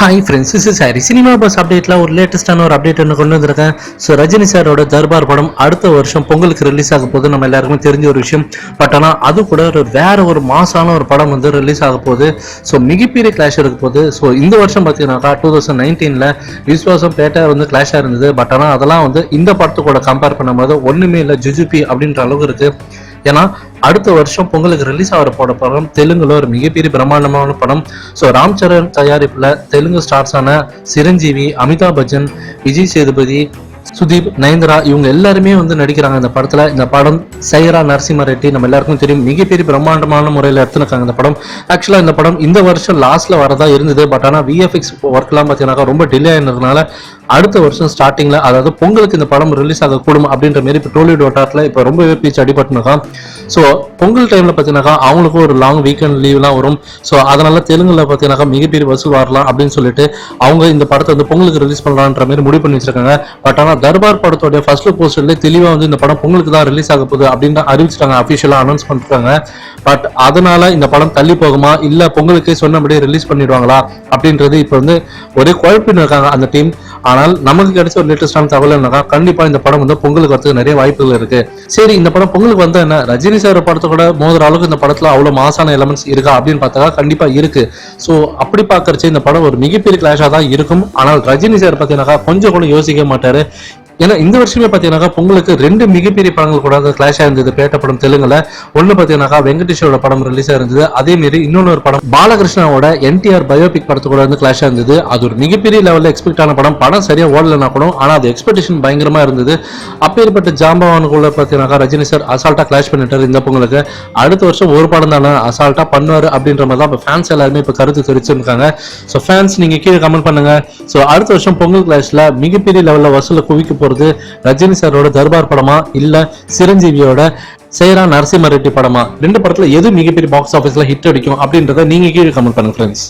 Hi friends is சாரி cinema buzz அப்டேட்ல ஒரு லேட்டஸ்டான ஒரு அப்டேட் ஒன்று கொண்டு வந்திருக்கேன். ஸோ ரஜினி சாரோட தர்பார் படம் அடுத்த வருஷம் பொங்கலுக்கு ரிலீஸ் ஆக போகுது. நம்ம எல்லாருக்குமே தெரிஞ்ச ஒரு விஷயம். பட் ஆனால் அது கூட ஒரு வேற ஒரு மாசான ஒரு படம் வந்து ரிலீஸ் ஆக போகுது. ஸோ மிகப்பெரிய கிளாஷ் இருக்க போகுது. ஸோ இந்த வருஷம் பார்த்தீங்கன்னாக்கா டூ தௌசண்ட் நைன்டீனில் விஸ்வாசம் பேட்டை வந்து கிளாஷாக இருந்தது. பட் ஆனால் அதெல்லாம் வந்து இந்த படத்துக்கூட கம்பேர் பண்ணும்போது ஒன்றுமே இல்லை ஜுஜுபி அப்படின்ற அளவுக்கு இருக்குது ஏன்னா அடுத்த வருஷம் பொங்கலுக்கு ரிலீஸ் ஆகிற போட படம் தெலுங்குல ஒரு மிகப்பெரிய பிரம்மாண்டமான படம். ஸோ ராம் சரண் தயாரிப்புல தெலுங்கு ஸ்டார்ஸான சிரஞ்சீவி அமிதாப் பச்சன் விஜய் சேதுபதி சுதீப் நயன்தரா இவங்க எல்லாருமே வந்து நடிக்கிறாங்க இந்த படத்துல. இந்த படம் சைரா நரசிம்ம ரெட்டி நம்ம எல்லாருக்கும் தெரியும். மிகப்பெரிய பிரம்மாண்டமான முறையில் எடுத்துருக்காங்க இந்த படம். ஆக்சுவலா இந்த படம் இந்த வருஷம் லாஸ்ட்ல வரதா இருந்தது. பட் ஆனால் விஎஃப்எக்ஸ் ஒர்க்லாம் பார்த்தீங்கன்னா ரொம்ப டிலே ஆனதுனால அடுத்த வருஷம் ஸ்டார்டிங்ல அதாவது பொங்கலுக்கு இந்த படம் ரிலீஸ் ஆகக்கூடும் அப்படின்ற மாதிரி இப்போ டோலிவுட் வட்டாரத்தில் இப்போ ரொம்பவே பீச் அடிபட்டுனாக்கா ஸோ பொங்கல் டைம்ல பார்த்தீங்கன்னாக்கா அவங்களுக்கும் ஒரு லாங் வீக்கெண்ட் லீவ்லாம் வரும். ஸோ அதனால தெலுங்குல பார்த்தீங்கன்னாக்கா மிகப்பெரிய வசூல் வரலாம் அப்படின்னு சொல்லிட்டு அவங்க இந்த படத்தை வந்து பொங்கலுக்கு ரிலீஸ் பண்ணலான்ற மாதிரி முடிவு பண்ணி வச்சிருக்காங்க. பட் ஆனால் தர்பார் படத்தோட ஃபர்ஸ்ட் லுக் போஸ்டர்ல தெளிவாக வந்து இந்த படம் பொங்கலுக்கு தான் ரிலீஸ் ஆக போகுது அப்படின்னு அறிவிச்சிட்டாங்க. அஃபிஷியலாக அனௌன்ஸ் பண்ணிருக்காங்க. பட் அதனால இந்த படம் தள்ளி போகுமா? இல்ல பொங்கலுக்கே சொன்னபடியே ரிலீஸ் பண்ணிடுவாங்களா? அப்படின்றது இப்போ வந்து ஒரே குழப்பின்னு இருக்காங்க அந்த டீம் ஆனால் நமக்கு கிடைச்ச ஒரு லேட்டஸ்டான தகவல் என்னக்கா கண்டிப்பா இந்த படம் வந்து பொங்கலுக்கு வரதுக்கு நிறைய வாய்ப்புகள் இருக்கு. சரி இந்த படம் பொங்கலுக்கு வந்தா என்ன? ரஜினி சார் படத்தை கூட மோதுற அளவுக்கு இந்த படத்துல அவ்வளவு மாசான எலமெண்ட்ஸ் இருக்கா அப்படின்னு பார்த்தா கண்டிப்பா இருக்கு. சோ அப்படி பாக்குறச்சு இந்த படம் ஒரு மிகப்பெரிய கிளாஷா தான் இருக்கும். ஆனால் ரஜினி சார் பார்த்தீங்கன்னாக்கா கொஞ்சம் கூட யோசிக்க மாட்டாரு. ஏன்னா இந்த வருஷமே பார்த்தீங்கன்னாக்கா பொங்கலுக்கு ரெண்டு மிகப்பெரிய படங்கள் கூட கிளாஷ் இருந்தது. பேட்ட படம் தெலுங்குல. ஒன்னு பார்த்தீங்கன்னாக்கா வெங்கடேஷோட படம் ரிலீஸ் இருந்தது. அதே இன்னொரு இன்னொன்று ஒரு படம் பாலகிருஷ்ணாவோட என்டிஆர் பயோபிக் படத்து கூட வந்து கிளாஷ் இருந்தது. அது ஒரு மிகப்பெரிய லெவலில் எக்ஸ்பெக்ட் ஆன படம். படம் சரியாக ஓடலைனா கூட ஆனால் அது எக்ஸ்பெக்டேஷன் பயங்கரமாக இருந்தது. அப்பேற்பட்ட ஜாம்பவானுக்குள்ள பார்த்தீங்கன்னாக்கா ரஜினி சார் அசால்ட்டாக கிளாஷ் பண்ணிட்டார் இந்த பொங்கலுக்கு. அடுத்த வருஷம் ஒரு படம் தானே அசால்ட்டாக பண்ணுவார் அப்படின்ற மாதிரி தான் இப்போ ஃபேன்ஸ் எல்லாருமே இப்போ கருத்து தெரிவிச்சிருக்காங்க. ஸோ ஃபேன்ஸ் நீங்கள் கீழே கமெண்ட் பண்ணுங்க. ஸோ அடுத்த வருஷம் பொங்கல் கிளாஷில் மிகப்பெரிய லெவலில் வசூலை குவிக்க போறது ரஜினி சாரோட தர்பார் படமா இல்ல சிரஞ்சீவியோட சேரா நரசிம்ம ரெட்டி படமா? ரெண்டு படத்துல எது மிகப்பெரிய பாக்ஸ் ஆஃபீஸ்ல ஹிட் அடிக்கும் அப்படின்றத நீங்க கீழே கமெண்ட் பண்ணுங்க ஃப்ரெண்ட்ஸ்